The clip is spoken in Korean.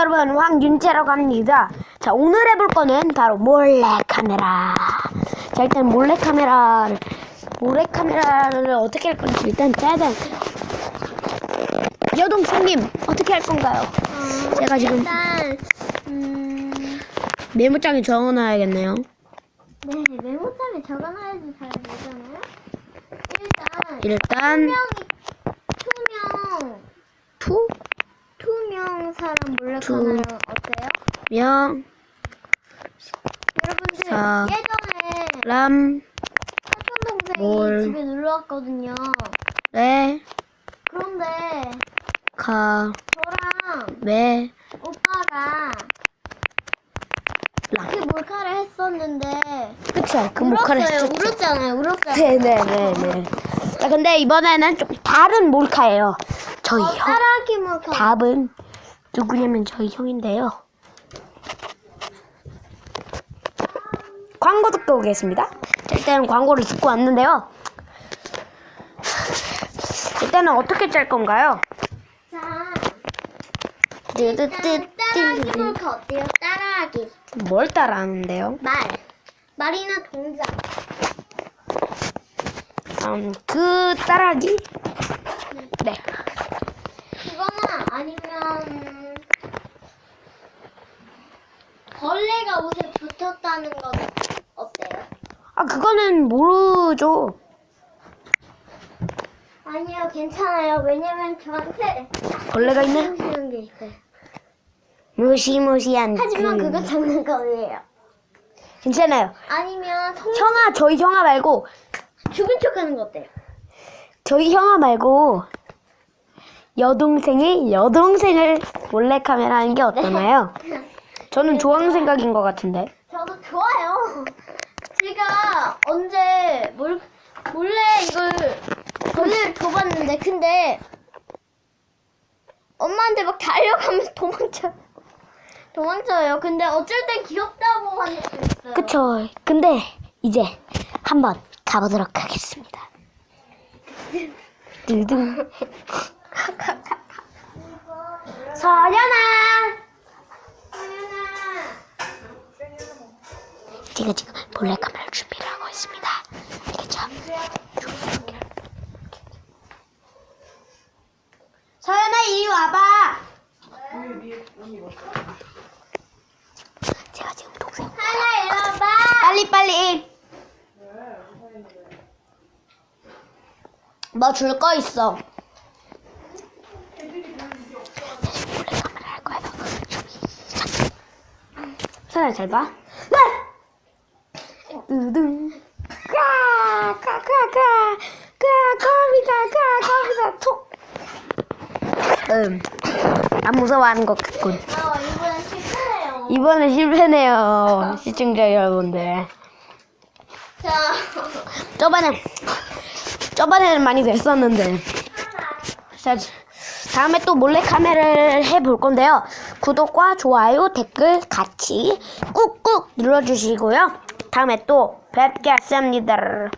여러분 황윤재라고 합니다. 자 오늘 해볼 거는 바로 몰래카메라. 자 일단 몰래카메라를 몰래카메라를 어떻게 할 건지 일단 짜잔. 여동생님 어떻게 할 건가요? 제가 지금 일단 음, 메모장에 적어놔야겠네요. 네 메모장에 적어놔야지 잘 되잖아요. 일단 일단 투명이 투명 투, 투명 사람 몰래카메라 어때요? 명, 여러분들 사, 예전에 람, 사촌 동생이 몰. 집에 놀러 왔거든요. 레, 그런데 카, 저랑 메, 오빠가 라. 그 몰카를 했었는데 그쵸? 그 몰카를 울었어요. 했었죠. 울었잖아요. 울었잖아요. 네네네네. 자, 근데 이번에는 좀 다른 몰카예요. 저희 어, 형. 따라하기 몰카. 답은 누구냐면 저희 형인데요. 광고 듣고 오겠습니다. 자, 일단은 광고를 듣고 왔는데요. 일단은 어떻게 짤 건가요? 자, 일단 따라하기 몰카 어때요? 따라하기. 뭘 따라하는데요? 말. 말이나 동작. 음, 그 따라하기? 네. 그거나 아니면 벌레가 옷에 붙었다는 건 어때요? 아, 그거는 모르죠. 아니요, 괜찮아요. 왜냐면 저한테 벌레가 있나요? 하시는 게 있어요. 무시무시한 하지만 그... 그거 장난감이에요. 괜찮아요. 아니면 성 형아, 저희 형아 말고 죽은 척하는 거 어때요? 저희 형아 말고 여동생이 여동생을 몰래 카메라 하는 게 어떠나요? 저는 좋아하는 생각인 것 같은데. 저도 좋아요. 제가 언제 몰, 몰래 이걸 벌레를 줘봤는데 근데 엄마한테 막 달려가면서 도망쳐요. 도망쳐요. 근데 어쩔 땐 귀엽다고 하는 수 있어요. 그쵸. 근데 이제 한번 가보도록 하겠습니다. 두둥. 서연아! 제가 지금 몰래 카메라 준비를 하고 있습니다. 알겠죠? 서연아 이리 와봐. 제가 지금 동생 하나 일어나봐. 빨리 빨리. 뭐 줄 거 있어. 몰래 카메라 할. 시작. 사람 잘 봐. 네. 두둥. 까까 까 까 까 거미다 까 거미다 톡. 음. 안 무서워하는 것 같군. 어, 이번엔 실패해요. 이번에 실패네요, 시청자 여러분들. 자, 저번에 저번에는 많이 됐었는데 자 다음에 또 몰래 카메라를 해볼 건데요 구독과 좋아요 댓글 같이 꾹꾹 눌러주시고요 다음에 또 뵙겠습니다